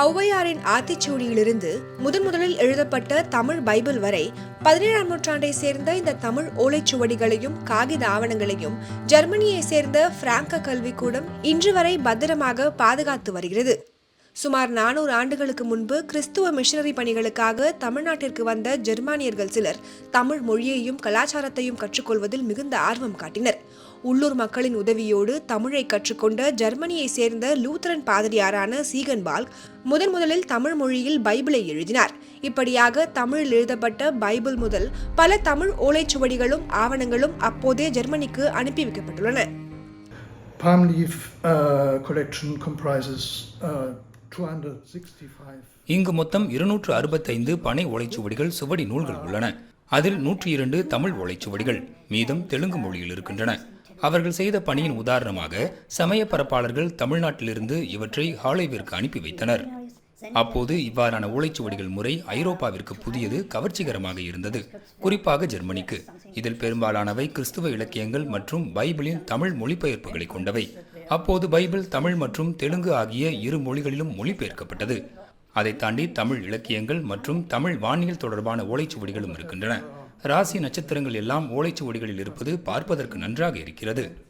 ஔவையாரின் ஆத்திச்சூடியிலிருந்து முதன் முதலில் எழுதப்பட்ட தமிழ் பைபிள் வரை பதினேழாம் நூற்றாண்டை சேர்ந்த இந்த தமிழ் ஓலைச்சுவடிகளையும் காகித ஆவணங்களையும் ஜெர்மனியை சேர்ந்த பிராங்க கல்விக்கூடம் இன்று வரை பத்திரமாக பாதுகாத்து வருகிறது. சுமார் நானூறு ஆண்டுகளுக்கு முன்பு கிறிஸ்துவ மிஷனரி பணிகளுக்காக தமிழ்நாட்டிற்கு வந்த ஜெர்மானியர்கள் சிலர் தமிழ் மொழியையும் கலாச்சாரத்தையும் கற்றுக்கொள்வதில் மிகுந்த ஆர்வம் காட்டினர். உள்ளூர் மக்களின் உதவியோடு தமிழை கற்றுக்கொண்ட ஜெர்மனியை சேர்ந்த லூத்தரன் பாதிரியாரான சீகன்பால் முதன் முதலில் தமிழ் மொழியில் பைபிளை எழுதினார். இப்படியாக தமிழில் எழுதப்பட்ட பைபிள் முதல் பல தமிழ் ஓலைச்சுவடிகளும் ஆவணங்களும் அப்போதே ஜெர்மனிக்கு அனுப்பி வைக்கப்பட்டுள்ளன. Palm leaf uh, collection comprises uh, 265 இங்கு மொத்தம் இருநூற்று அறுபத்தைந்து பனை ஓலைச்சுவடிகள் சுவடி நூல்கள் உள்ளன. அதில் நூற்றி இரண்டு தமிழ் ஓலைச்சுவடிகள் மீதம் தெலுங்கு மொழியில் இருக்கின்றன. அவர்கள் செய்த பணியின் உதாரணமாக சமய பரப்பாளர்கள் தமிழ்நாட்டிலிருந்து இவற்றை ஹாலைவிற்கு அனுப்பி வைத்தனர். அப்போது இவ்வாறான ஓலைச்சுவடிகள் முறை ஐரோப்பாவிற்கு புதியது கவர்ச்சிகரமாக இருந்தது. குறிப்பாக ஜெர்மனிக்கு. இதில் பெரும்பாலானவை கிறிஸ்துவ இலக்கியங்கள் மற்றும் பைபிளின் தமிழ் மொழிபெயர்ப்புகளை கொண்டவை. அப்போது பைபிள் தமிழ் மற்றும் தெலுங்கு ஆகிய இரு மொழிகளிலும் மொழிபெயர்க்கப்பட்டது. அதை தாண்டி தமிழ் இலக்கியங்கள் மற்றும் தமிழ் வானியல் தொடர்பான ஓலைச்சுவடிகளும் இருக்கின்றன. ராசி நட்சத்திரங்கள் எல்லாம் ஓலைச்சுவடிகளில் இருப்பது பார்ப்பதற்கு நன்றாக இருக்கிறது.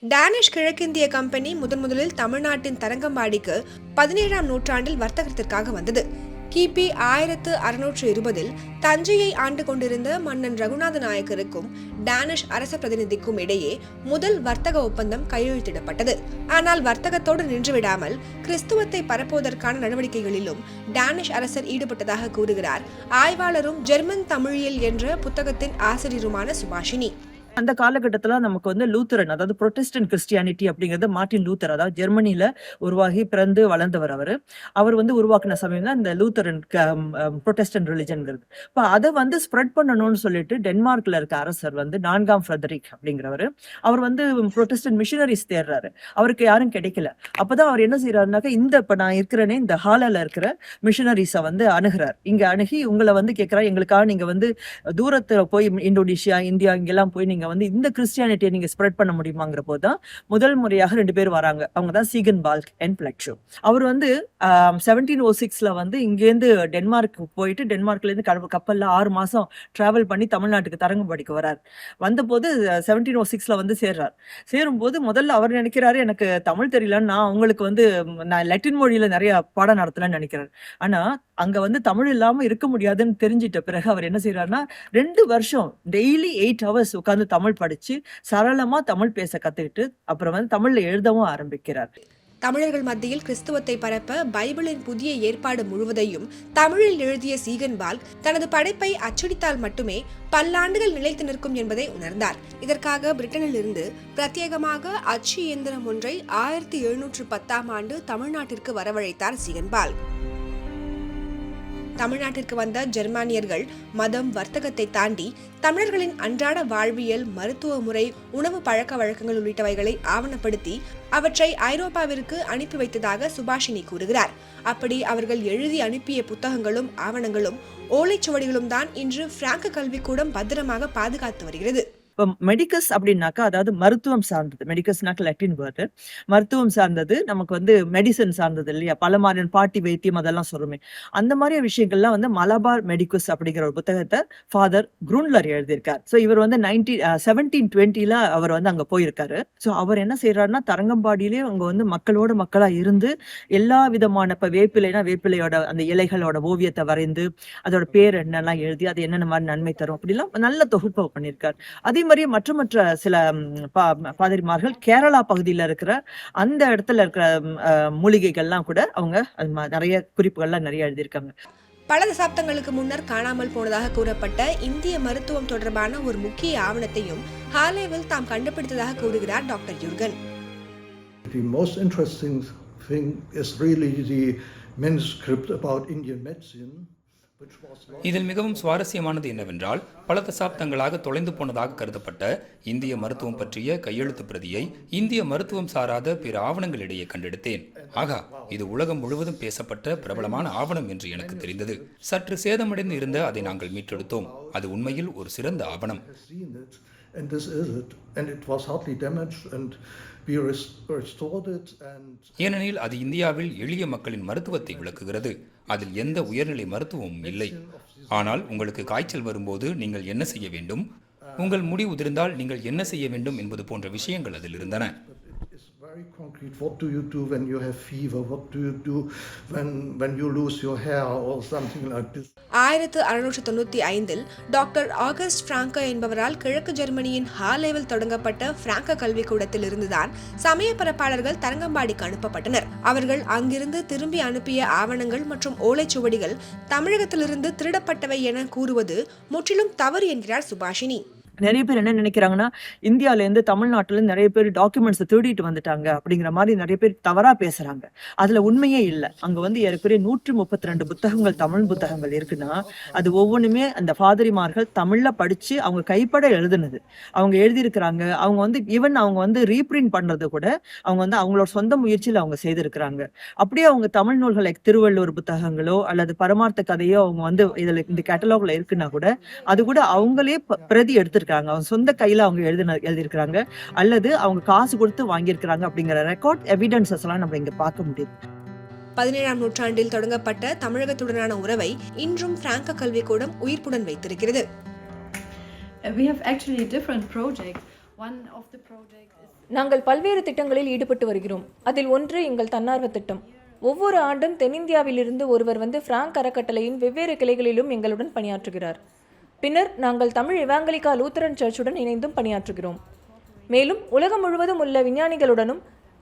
டேனிஷ் கிழக்கிந்திய கம்பெனி முதன் முதலில் தமிழ்நாட்டின் தரங்கம்பாடிக்கு பதினேழாம் நூற்றாண்டில் வர்த்தகத்திற்காக வந்தது. கிபி ஆயிரத்து அறுநூற்று இருபதில் தஞ்சையை ஆண்டு கொண்டிருந்த மன்னன் ரகுநாத நாயக்கருக்கும் டேனிஷ் அரச பிரதிநிதிக்கும் இடையே முதல் வர்த்தக ஒப்பந்தம் கையெழுத்திடப்பட்டது. ஆனால் வர்த்தகத்தோடு நின்றுவிடாமல் கிறிஸ்துவத்தை பரப்புவதற்கான நடவடிக்கைகளிலும் டேனிஷ் அரசர் ஈடுபட்டதாக கூறுகிறார். ஆய்வாளரும் ஜெர்மன் தமிழியல் என்ற புத்தகத்தின் ஆசிரியருமான சுபாஷினி. அந்த காலகட்டத்துல நமக்கு வந்து லூத்தரன் அதாவது புரொட்டஸ்டன்ட் கிறிஸ்டியானிட்டி அப்படிங்கிறது மார்டின் லூத்தர் அதாவது ஜெர்மனியில உருவாகி பிறந்து வளர்ந்தவர் அவர். அவர் வந்து உருவாக்கின சமயம் தான் இந்த லூத்தரன் புரொட்டஸ்டன்ட் ரிலிஜன்ங்கிறது. இப்போ அதை வந்து ஸ்ப்ரெட் பண்ணணும்னு சொல்லிட்டு டென்மார்க்ல இருக்க அரசர் வந்து நான்காம் ஃப்ரெதரிக் அப்படிங்கிறவர். அவர் வந்து புரொட்டஸ்டன்ட் மிஷினரிஸ் தேடுறாரு அவருக்கு யாரும் கிடைக்கல. அப்பதான் அவர் என்ன செய்யறாருனாக்கா இந்த இப்போ நான் இருக்கிறேனே இந்த ஹாலில் இருக்கிற மிஷினரிஸை வந்து அணுகிறார். இங்க அணுகி உங்களை வந்து கேட்கிறார் எங்களுக்காக நீங்க வந்து தூரத்துல போய் இந்தோனேஷியா இந்தியா இங்கெல்லாம் போய் நீங்க வந்து இந்த கிறிஸ்டியானிட்டியை நீங்கள் ஸ்ப்ரெட் பண்ண முடியுமாங்கிற போது தான் முதல் முறையாக ரெண்டு பேர் வராங்க. அவங்க தான் சீகன் பால்க் அண்ட் பிளக்ஷோ அவர் வந்து செவன்டீன் ஓ சிக்ஸில் வந்து இங்கேருந்து டென்மார்க் போயிட்டு டென்மார்க்லேருந்து இருந்து கப்பலில் ஆறு மாதம் ட்ராவல் பண்ணி தமிழ்நாட்டுக்கு தரங்கம்பாடிக்கு வரார் வந்தபோது செவன்டீன் ஓ சிக்ஸில் வந்து சேர்றார். சேரும்போது முதல்ல அவர் நினைக்கிறாரு எனக்கு தமிழ் தெரியலன்னு நான் அவங்களுக்கு வந்து நான் லட்டின் மொழியில் நிறைய பாடம் நடத்தலன்னு நினைக்கிறேன் ஆனால் அங்க வந்து தமிழ் இல்லாம இருக்க முடியாதுன்னு தெரிஞ்சிட்ட பிறகு அவர் என்ன செய்யறாருன்னா ரெண்டு வருஷம் டெய்லி எயிட் ஹவர்ஸ் உட்கார்ந்து தமிழ் படிச்சு சரளமா தமிழ் பேச கத்துக்கிட்டு அப்புறம் வந்து தமிழ்ல எழுதவும் ஆரம்பிக்கிறார். தமிழர்கள் மத்தியில் கிறிஸ்துவத்தை பரப்ப பைபிளின் புதிய ஏற்பாடு முழுவதையும் தமிழில் எழுதிய சீகன்பால் தனது படைப்பை அச்சடித்தால் மட்டுமே பல்லாண்டுகள் நிலைத்து நிற்கும் என்பதை உணர்ந்தார். இதற்காக பிரிட்டனில் இருந்து பிரத்யேகமாக அச்சு இயந்திரம் ஒன்றை ஆயிரத்தி எழுநூற்று பத்தாம் ஆண்டு தமிழ்நாட்டிற்கு வரவழைத்தார் சீகன்பால் தமிழ்நாட்டிற்கு வந்த ஜெர்மானியர்கள் மதம் வர்த்தகத்தை தாண்டி தமிழர்களின் அன்றாட வாழ்வியல் மருத்துவ முறை உணவு பழக்க வழக்கங்கள் உள்ளிட்டவைகளை ஆவணப்படுத்தி அவற்றை ஐரோப்பாவிற்கு அனுப்பி வைத்ததாக சுபாஷினி கூறுகிறார். அப்படி அவர்கள் எழுதி அனுப்பிய புத்தகங்களும் ஆவணங்களும் ஓலைச்சுவடிகளும் தான் இன்று பிராங்க கல்விக்கூடம் பத்திரமாக பாதுகாத்து வருகிறது. இப்போ மெடிக்கஸ் அப்படின்னாக்கா அதாவது மருத்துவம் சார்ந்தது. மெடிக்கஸ்னாக்க லட்டின் வேர்டு மருத்துவம் சார்ந்தது நமக்கு வந்து மெடிசன் சார்ந்தது இல்லையா? பல மாதிரியான பாட்டி வைத்தியம் அதெல்லாம் சொல்லுமே. அந்த மாதிரி விஷயங்கள்லாம் வந்து மலபார் மெடிக்கஸ் அப்படிங்கிற ஒரு புத்தகத்தை ஃபாதர் குரூன்லர் எழுதியிருக்கார். ஸோ இவர் வந்து நைன்டீன் செவன்டீன் டுவெண்ட்டில அவர் வந்து அங்க போயிருக்காரு. ஸோ அவர் என்ன செய்யறாருன்னா தரங்கம்பாடியிலே அங்க வந்து மக்களோட மக்களா இருந்து எல்லா விதமான இப்ப வேப்பிலைனா வேப்பிலையோட அந்த இலைகளோட ஓவியத்தை வரைந்து அதோட பேர் என்னெல்லாம் எழுதி அது என்னென்ன மாதிரி நன்மை தரும் அப்படிலாம் நல்ல தொகுப்பு பண்ணியிருக்காரு. அதே மாதிரி மற்ற மற்ற சில பாதிரிமார்கள் கேரளா பகுதியில இருக்கிற அந்த இடத்துல இருக்கிற மூலிகைகள்லாம் கூட அவங்க நிறைய குறிப்புகள்லாம் நிறைய எழுதியிருக்காங்க பல தசாப்தங்களுக்கு முன்னர் காணாமல் போனதாக கூறப்பட்ட இந்திய மருத்துவம் தொடர்பான ஒரு முக்கிய ஆவணத்தையும் ஹாலேவில் தாம் கண்டுபிடித்ததாக கூறுகிறார் doctor Jurgen The most interesting thing is really the manuscript about Indian medicine. இதில் மிகவும் சுவாரஸ்யமானது என்னவென்றால் பல தசாப்தங்களாக தொலைந்து போனதாக கருதப்பட்ட இந்திய மருத்துவம் பற்றிய கையெழுத்து பிரதியை இந்திய மருத்துவம் சாராத பிற ஆவணங்களிடையே கண்டெடுத்தேன். ஆகா இது உலகம் முழுவதும் பேசப்பட்ட பிரபலமான ஆவணம் என்று எனக்கு தெரிந்தது. சற்று சேதமடைந்து இருந்த அதை நாங்கள் மீட்டெடுத்தோம். அது உண்மையில் ஒரு சிறந்த ஆவணம். And this is it. And it was hardly damaged, and we restored it. And ஏனெனில் அது இந்தியாவில் எளிய மக்களின் மருத்துவத்தை விளக்குகிறது அதில் எந்த உயர்நிலை மருத்துவமும் இல்லை ஆனால் உங்களுக்கு காய்ச்சல் வரும்போது நீங்கள் என்ன செய்ய வேண்டும் உங்கள் முடி உதிர்ந்தால் நீங்கள் என்ன செய்ய வேண்டும் என்பது போன்ற விஷயங்கள் அதில் இருந்தன very concrete. What do you do when you have fever? What do you do when when you lose your hair or something like this? ஆயிரத்து அறுநூற்று தொண்ணூற்றி ஐந்தில் டாக்டர் ஆகஸ்ட் பிராங்கா என்பவரால் கிழக்கு ஜெர்மனியின் ஹாலேவில் தொடங்கப்பட்ட பிராங்கா கல்விக்கூடத்தில் இருந்துதான் சமய பரப்பாளர்கள் தரங்கம்பாடிக்கு அனுப்பப்பட்டனர் அவர்கள் அங்கிருந்து திரும்பி அனுப்பிய ஆவணங்கள் மற்றும் ஓலைச்சுவடிகள் தமிழகத்திலிருந்து திருடப்பட்டவை என கூறுவது முற்றிலும் தவறு என்கிறார் சுபாஷினி நிறைய பேர் என்ன நினைக்கிறாங்கன்னா இந்தியாவிலேருந்து தமிழ்நாட்டிலேருந்து நிறைய பேர் டாக்குமெண்ட்ஸை திருடிட்டு வந்துட்டாங்க அப்படிங்கிற மாதிரி நிறைய பேர் தவறாக பேசுகிறாங்க அதில் உண்மையே இல்லை. அங்கே வந்து ஏறக்குறைய நூற்றி முப்பத்தி ரெண்டு புத்தகங்கள் தமிழ் புத்தகங்கள் இருக்குன்னா அது ஒவ்வொன்றுமே அந்த ஃபாதரிமார்கள் தமிழில் படித்து அவங்க கைப்பட எழுதுனது. அவங்க எழுதியிருக்கிறாங்க. அவங்க வந்து ஈவன் அவங்க வந்து ரீப்ரிண்ட் பண்ணுறது கூட அவங்க வந்து அவங்களோட சொந்த முயற்சியில் அவங்க செய்திருக்கிறாங்க. அப்படியே அவங்க தமிழ் நூல்கள் திருவள்ளுவர் புத்தகங்களோ அல்லது பரமார்த்த கதையோ அவங்க வந்து இதில் இந்த கேட்டலாகில் இருக்குன்னா கூட அது கூட அவங்களே பிரதி பிரதி எடுத்திருக்காங்க அவங்க சொந்த கையில அவங்க எழுதின எழுதியிருக்கிறாங்க. அல்லது அவங்க காசு கொடுத்து வாங்கியிருக்கிறாங்க அப்படிங்கிற ரெக்கார்ட் எவிடன்சஸ் எல்லாம் நம்ம இங்க பார்க்க முடியுது. பதினேழாம் நூற்றாண்டில் தொடங்கப்பட்ட தமிழகத்துடனான உறவை இன்றும் பிராங்க கல்விக்கூடம் உயிர்ப்புடன் வைத்திருக்கிறது. We have actually a different project. One of the projects is நாங்கள் பல்வேறு திட்டங்களில் ஈடுபட்டு வருகிறோம். அதில் ஒன்று எங்கள் தன்னார்வ திட்டம். ஒவ்வொரு ஆண்டும் தென்னிந்தியாவிலிருந்து ஒருவர் வந்து பிராங்க் அறக்கட்டளையின் வெவ்வேறு கிளைகளிலும் எங்களுடன் பணியாற்றுகிறார். பின்னர் நாங்கள் தமிழ் இவாங்கலிகா லூத்தரன் சர்ச்சுடன் இணைந்தும் பணியாற்றுகிறோம். மேலும் உலகம் முழுவதும் உள்ள விஞ்ஞானிகளுடனும்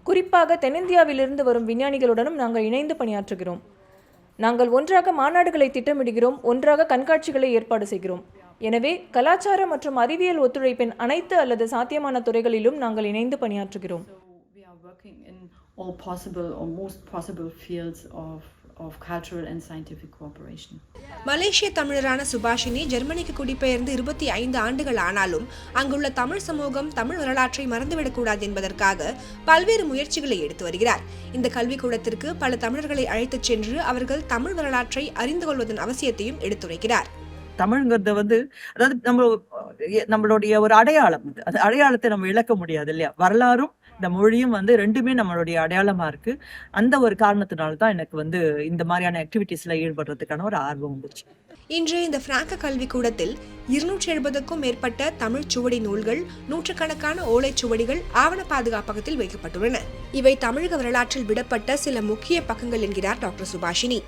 குறிப்பாக தென்னிந்தியாவிலிருந்து வரும் விஞ்ஞானிகளுடனும் நாங்கள் இணைந்து பணியாற்றுகிறோம். நாங்கள் ஒன்றாக மாநாடுகளை திட்டமிடுகிறோம் ஒன்றாக கண்காட்சிகளை ஏற்பாடு செய்கிறோம். எனவே கலாச்சார மற்றும் அறிவியல் ஒத்துழைப்பின் அனைத்து அல்லது சாத்தியமான துறைகளிலும் நாங்கள் இணைந்து பணியாற்றுகிறோம். All possible or most possible fields of, of cultural and scientific cooperation. மலேசிய தமிழரான சுபாஷினி ஜெர்மனிக்கு குடிபெயர்ந்து இருபத்தி ஐந்து ஆண்டுகள் ஆனாலும் அங்குள்ள தமிழ் சமூகம் தமிழ் வரலாற்றை மறந்துவிடக்கூடாது என்பதற்காக பல்வேறு முயற்சிகளை எடுத்து வருகிறார். இந்த கல்விக்கூடத்திற்கு பல தமிழர்களை அழைத்துச் சென்று அவர்கள் தமிழ் வரலாற்றை அறிந்து கொள்வதன் அவசியத்தையும் எடுத்துரைக்கிறார். தமிழ்ங்கிறது வந்து அதாவது நம்ம நம்மளுடைய ஒரு அடையாளம் அது அடையாளத்தை நம்ம இழக்க முடியாது இல்லையா? வரலாறும் இந்த மொழியும் வந்து ரெண்டுமே நம்மளுடைய அடையாளமா இருக்கு. அந்த ஒரு காரணத்தினால தான் எனக்கு வந்து இந்த மாதிரியான ஆக்டிவிட்டீஸ்ல ஈடுபடுறதுக்கான ஒரு ஆர்வம் வந்துச்சு. இன்று இந்த பிராங்க கல்விக்கூடத்தில் இருநூற்றி எழுபதுக்கும் மேற்பட்ட தமிழ் சுவடி நூல்கள் நூற்றுக்கணக்கான ஓலைச்சுவடிகள் ஆவண பாதுகாப்பகத்தில் வைக்கப்பட்டுள்ளன. இவை தமிழக வரலாற்றில் விடப்பட்ட சில முக்கிய பக்கங்கள் என்கிறார் டாக்டர் சுபாஷினி.